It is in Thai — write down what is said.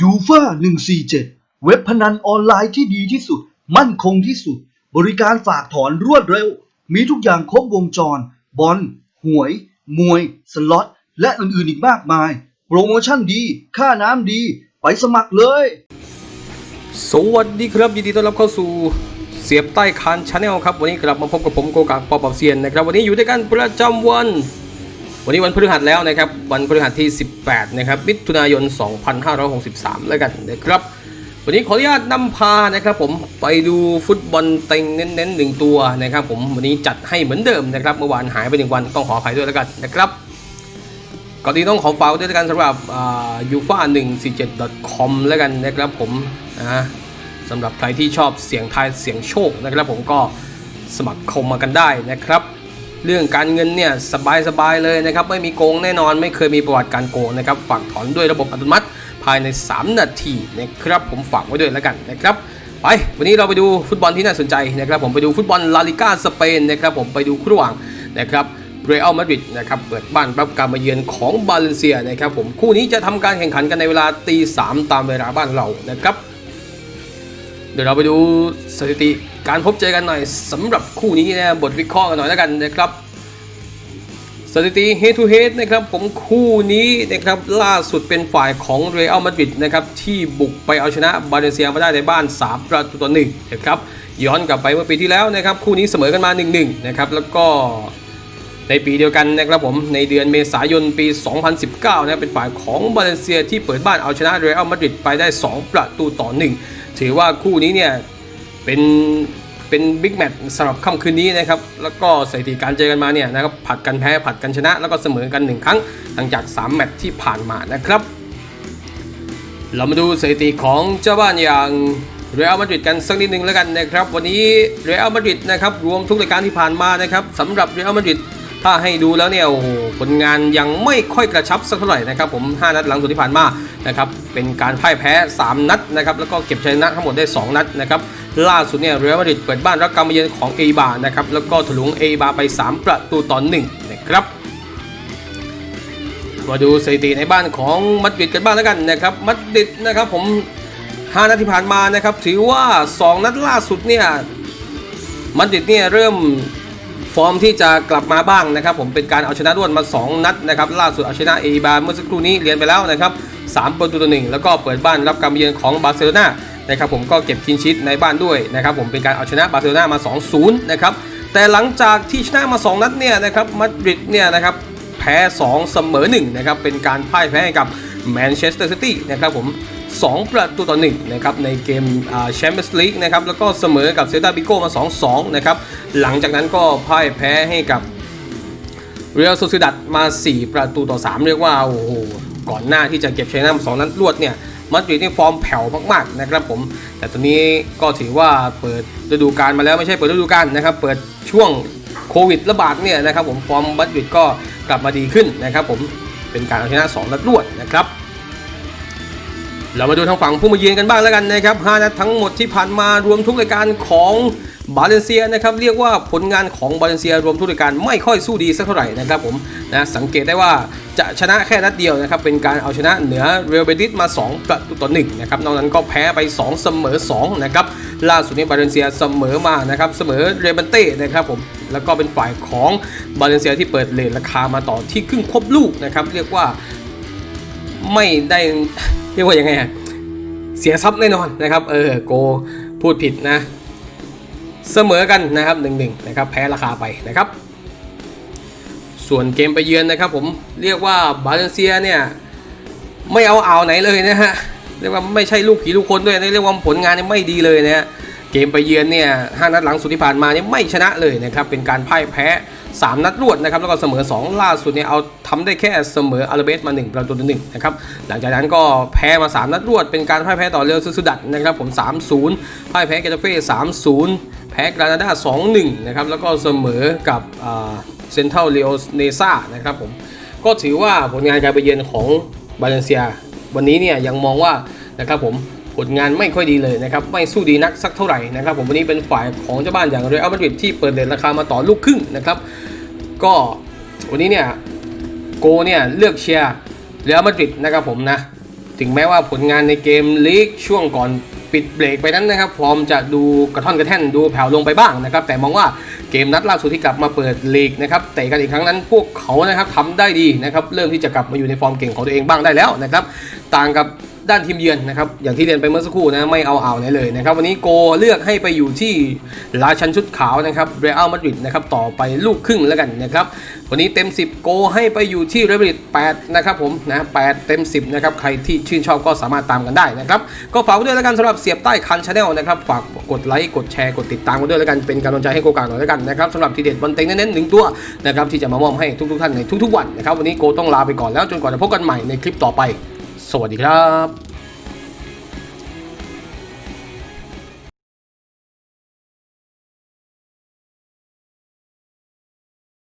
ยูฟา147 เว็บพนันออนไลน์ที่ดีที่สุด มั่นคงที่สุด บริการฝากถอนรวดเร็ว มีทุกอย่างครบวงจร บอล หวย มวย สล็อต และอื่นๆอีกมากมาย โปรโมชั่นดี ค่าน้ำดี ไปสมัครเลย สวัสดีครับ ยินดีต้อนรับเข้าสู่เสียบใต้คานชาแนลครับ วันนี้กลับมาพบกับผมโกกากปอปอบเซียนนะครับ วันนี้อยู่ด้วยกันประจำวัน วันนี้วันพฤหัสแล้วนะครับ วันพฤหัสที่ 18 นะครับ มิถุนายน 2563 แล้วกันนะครับ วันนี้ขออนุญาตนำพานะครับผมไปดูฟุตบอลเต็งเน้นๆหนึ่งตัวนะครับผมวันนี้จัดให้เหมือนเดิมนะครับเมื่อวานหายไปหนึ่งวันต้องขออภัยด้วยแล้วกันนะครับก่อนอื่ต้องขอฝากด้วยกันสำหรับยูฟ่า147 com แล้วกันนะครับผมนะสำหรับใครที่ชอบเสียงทายเสียงโชคนะครับผมก็สมัครเข้ามากันได้นะครับ เรื่องการเงินเนี่ยสบายๆเลยนะครับไม่มีโกงแน่นอนไม่เคยมีประวัติการโกงนะครับฝากถอนด้วยระบบอัตโนมัติภายใน 3 นาทีนะครับผมฝากไว้ด้วยแล้วกันนะครับไปวันนี้เราไปดูฟุตบอลที่น่าสนใจนะครับผมไปดูฟุตบอลลาลิก้าสเปนนะครับผมไปดูคู่ระหว่างนะครับเรอัลมาดริดนะครับเปิดบ้านรับการมาเยือนของบาเลนเซียนะครับผมคู่นี้จะทำการแข่งขันกันในเวลาตีสามตามเวลาบ้านเรานะครับ เดี๋ยวเราไปดูสถิติการพบเจอกันหน่อยสำหรับคู่นี้นะบทวิเคราะห์กันหน่อยแล้วกันนะครับ สถิติ head to head นะครับผมคู่นี้นะครับล่าสุดเป็นฝ่ายของเรอัลมาดริดนะครับที่บุกไปเอาชนะบาเลเซียมาได้ในบ้าน 3 ประตูต่อหนึ่งนะครับย้อนกลับไปเมื่อปีที่แล้วนะครับคู่นี้เสมอกันมา 1-1 นะครับแล้วก็ในปีเดียวกันนะครับผมในเดือนเมษายนปี 2019 นะเป็นฝ่ายของบาเลเซียที่เปิดบ้านเอาชนะเรอัลมาดริดไปได้ 2 ประตูต่อ 1 ถือว่าคู่นี้เนี่ยเป็นเป็นบิ๊กแมตช์สำหรับค่ำคืนนี้นะครับ แล้วก็สถิติการเจอกันมาเนี่ยนะครับผัดกันแพ้ผัดกันชนะ แล้วก็เสมอกัน 1 ครั้ง หลังจาก 3 แมตช์ที่ผ่านมานะครับ เรามาดูสถิติของเจ้าบ้านอย่างเรอัลมาดริดกันสักนิดนึงแล้วกันนะครับ วันนี้เรอัลมาดริดนะครับรวมทุกรายการที่ผ่านมานะครับสำหรับเรอัลมาดริด ถ้าให้ดูแล้วเนี่ยโอ้โหผลงานยังไม่ค่อยกระชับสักเท่าไหร่นะครับผม 5 นัดหลังสุดที่ผ่านมานะครับเป็นการพ่ายแพ้ 3 นัดนะครับแล้วก็เก็บชัยชนะทั้งหมดได้ 2 นัดนะครับล่าสุดเนี่ยเรอัลมาดริดเปิดบ้านรับการมาเยือนของเอบานะครับแล้วก็ถลุงเอบาไป 3 ประตูต่อ1นะครับมาดูสถิติในบ้านของมัดริดกันบ้างแล้วกันนะครับมัดริดนะครับผม5นัดที่ผ่านมานะครับถือว่า 2 นัดล่าสุดเนี่ยมัดริดเนี่ยเริ่ม ฟอร์มที่จะกลับมาบ้างนะครับ ผมเป็นการเอาชนะรวดมา 2 นัดนะครับล่าสุดเอาชนะเอบาเมื่อสักครู่นี้เรียนไปแล้วนะครับ3ประตูต่อหนึ่งแล้วก็เปิดบ้านรับการเยือนของบาร์เซโลนานะครับผมก็เก็บคินชิตในบ้านด้วยนะครับผมเป็นการเอาชนะบาร์เซโลนามา 2-0 นะครับแต่หลังจากที่ชนะมา 2 นัดเนี่ยนะครับมัดริดเนี่ยนะครับแพ้ 2 เสมอ1นะครับเป็นการพ่ายแพ้ให้กับแมนเชสเตอร์ซิตี้นะครับผม 2 ประตูต่อ1นะครับในเกมแชมเปี้ยนส์ลีกนะครับแล้วก็เสมอกับเซตาบิโกมา 2-2 นะครับ หลังจากนั้นก็พ่ายแพ้ให้กับเรียลซูซิดัดมา 4 ประตูต่อ 3 เรียกว่า โอ้โห ก่อนหน้าที่จะเก็บชัยชนะสองนัดรวดเนี่ยมาดริดนี่ฟอร์มแผ่วมากๆนะครับผม แต่ตอนนี้ก็ถือว่าเปิดฤดูกาลมาแล้วไม่ใช่เปิดฤดูกาลนะครับ เปิดช่วงโควิดระบาดเนี่ยนะครับผมฟอร์มมาดริดก็กลับมาดีขึ้นนะครับผมเป็นการเอาชนะ2นัดรวดนะครับ เรามาดูทางฝั่งผู้มาเยือนกันบ้างแล้วกันนะครับ5นัดทั้งหมดที่ผ่านมารวมทุกรายการของบาเลนเซียนะครับเรียกว่าผลงานของบาเลนเซียรวมทุกรายการไม่ค่อยสู้ดีสักเท่าไหร่นะครับผมนะสังเกตได้ว่าจะชนะแค่นัดเดียวนะครับเป็นการเอาชนะเหนือเรอัลเบติสมา 2 ประตูต่อ1นะครับนอกนั้นก็แพ้ไป 2 เสมอ2นะครับล่าสุดนี้บาเลนเซียเสมอมานะครับเสมอเรบันเต้นะครับผมแล้วก็เป็นฝ่ายของบาเลนเซียที่เปิดเลทราคามาต่อที่ครึ่งครบลูกนะครับเรียกว่า ไม่ได้เรียกว่ายังไงอะเสียทรัพย์แน่นอนนะครับ เออโกพูดผิดนะ เสมอกันนะครับหนึ่งหนึ่งนะครับแพ้ราคาไปนะครับ ส่วนเกมไปเยือนนะครับ ผมเรียกว่าบาเลนเซียเนี่ยไม่เอาเอาไหนเลยนะฮะเรียกว่าไม่ใช่ลูกผีลูกคนด้วยนะเรียกว่าผลงานไม่ดีเลยนะฮะ เกมไปเยือนเนี่ยห้านัดหลังสุดที่ผ่านมาเนี่ยไม่ชนะเลยนะครับเป็นการพ่ายแพ้ 3 นัดรวดนะครับแล้วก็เสมอ 2 ล่าสุดเนี่ยเอาทำได้แค่เสมออาราเบสมา 1 ประตูต่อหนึ่งนะครับหลังจากนั้นก็แพ้มา 3 นัดรวด เป็นการพ่ายแพ้ต่อเรอัลซูดัดนะครับผม3-0พ่ายแพ้เกตาเฟ่3-0 แพ้กรานาดา2-1นะครับแล้วก็เสมอกับเซนเทรัลเรโอเนซ่านะครับผมก็ถือว่าผลงานการไปเยือนของบาเลนเซีย วันนี้เนี่ยยังมองว่านะครับผม ผลงานไม่ค่อยดีเลยนะครับไม่สู้ดีนักสักเท่าไหร่นะครับผมวันนี้เป็นฝ่ายของเจ้าบ้านอย่างเรอัลมาดริดที่เปิดเด่นราคามาต่อลูกครึ่งนะครับก็วันนี้เนี่ยโกเนี่ยเลือกเชียร์เรอัลมาดริดนะครับผมนะถึงแม้ว่าผลงานในเกมลีกช่วงก่อนปิดเบรกไปนั้นนะครับฟอร์มจะดูกระท่อนกระแท่นดูแผ่วลงไปบ้างนะครับแต่มองว่าเกมนัดล่าสุดที่กลับมาเปิดลีกนะครับเตะกันอีกครั้งนั้นพวกเขานะครับทำได้ดีนะครับเริ่มที่จะกลับมาอยู่ในฟอร์มเก่งของตัวเองบ้างได้แล้วนะครับต่างกับ ด้านทีมเยือนนะครับอย่างที่เรียนไปเมื่อสักครู่นะไม่เอาเอาไหนเลยนะครับวันนี้โกเลือกให้ไปอยู่ที่ราชันชุดขาวนะครับเรอัลมาดริดนะครับต่อไปลูกครึ่งแล้วกันนะครับวันนี้เต็ม 10 โกให้ไปอยู่ที่เรอัลมาดริด8นะครับผมนะ8เต็ม 10นะครับใครที่ชื่นชอบก็สามารถตามกันได้นะครับก็ฝากด้วยแล้วกันสำหรับเสียบใต้คันชาแนลนะครับฝากกดไลค์กดแชร์กดติดตามกันด้วยแล้วกันเป็นกำลังใจให้โกกาหน่อยแล้วกันนะครับสำหรับทีเด็ดบอลเต็งเน้นๆหนึ่งตัวนะครับที่จะมามอบให้ทุกๆท่านในทุกๆวันนะครับวันนี้โกต้องลาไปก่อนแล้วจนกว่าจะพบกันใหม่ในคลิปต่อไป สวัสดีครับ